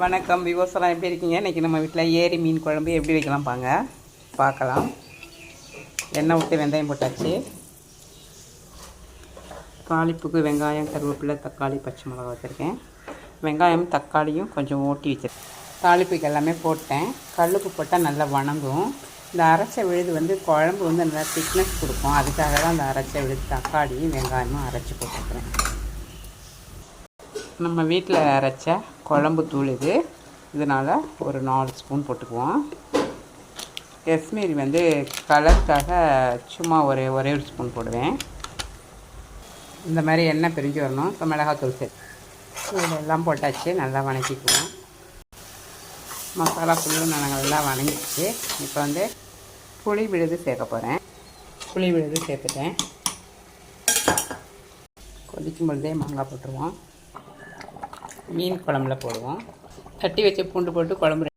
வணக்கம். விவசாயம் எப்படி இருக்கீங்க? இன்றைக்கி நம்ம வீட்டில் ஏரி மீன் குழம்பு எப்படி வைக்கலாம் பாங்க? பார்க்கலாம். எண்ணெய் விட்டு வெந்தயம் போட்டாச்சு. தாளிப்புக்கு வெங்காயம் கருவேப்பிலை தக்காளி பச்சை மிளகா வச்சுருக்கேன். வெங்காயம் தக்காளியும் கொஞ்சம் ஓட்டி வச்சுருக்கேன். தாளிப்புக்கு எல்லாமே போட்டேன். கல்லுப்பு போட்டால் நல்லா வணங்கும். இந்த அரைச்ச விழுது வந்து குழம்பு வந்து நல்லா திக்னஸ் கொடுக்கும். அதுக்காக தான் அந்த அரைச்ச விழுது தக்காளியும் வெங்காயமும் அரைச்சி போட்டுக்கிறேன் நம்ம வீட்டில் அரைச்ச குழம்பு தூள் இது. இதனால் ஒரு நாலு ஸ்பூன் போட்டுக்குவோம். காஷ்மீரி வந்து கலருக்காக சும்மா ஒரு ஒரே ஒரு ஸ்பூன் போடுவேன். இந்த மாதிரி எண்ணெய் பிரிஞ்சு வரணும். இப்போ மிளகாத்தூள் சேர்த்து இதெல்லாம் போட்டாச்சு. நல்லா வணக்கிக்குவோம். மசாலா ஃபுல்லும் நாங்கள் நல்லா வணங்கிடுச்சு. இப்போ வந்து புளி விழுது சேர்க்க போகிறேன் புளி விழுது சேர்த்துட்டேன். கொதிக்கும் பொழுதே மாங்காய் போட்டுருவோம். மீன் குழம்புல போடுவோம். தட்டி வச்ச பூண்டு போட்டு குழம்பு